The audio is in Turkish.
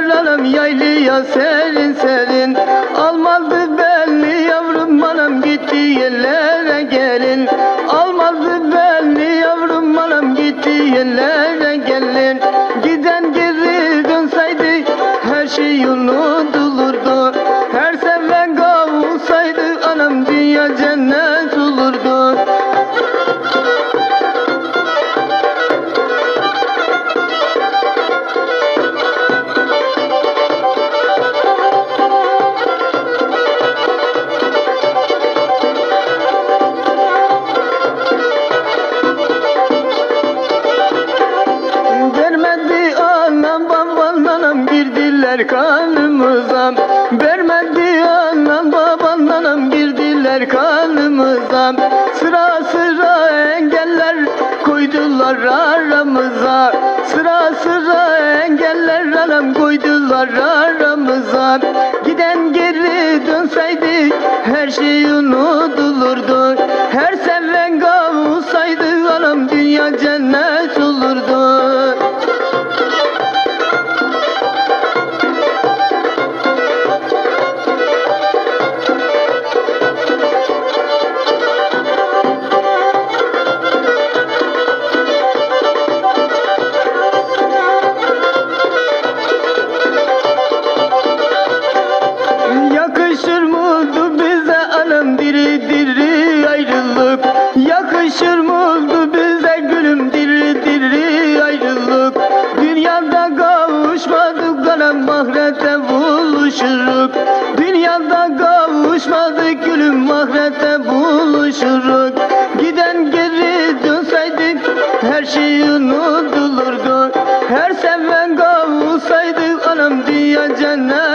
Sarılalım yaylıya serin serin. Almazdı belli yavrum anam gitti yerlere gelin. Almazdı belli yavrum anam gitti yerlere kanımıza Vermedi anan baban anam girdiler kanımıza. Sıra sıra engeller koydular aramıza. Sıra sıra engeller anam koydular aramıza. Giden geri dönseydi her şey unutulurdu buluşuruk Dünyada kavuşmadık kalem ahirette buluşuruk Dünyada kavuşmadık gülüm ahirette buluşuruk Giden geri dönseydik her şey unutulurdu. Her seven kavuşsaydık anam diye cennet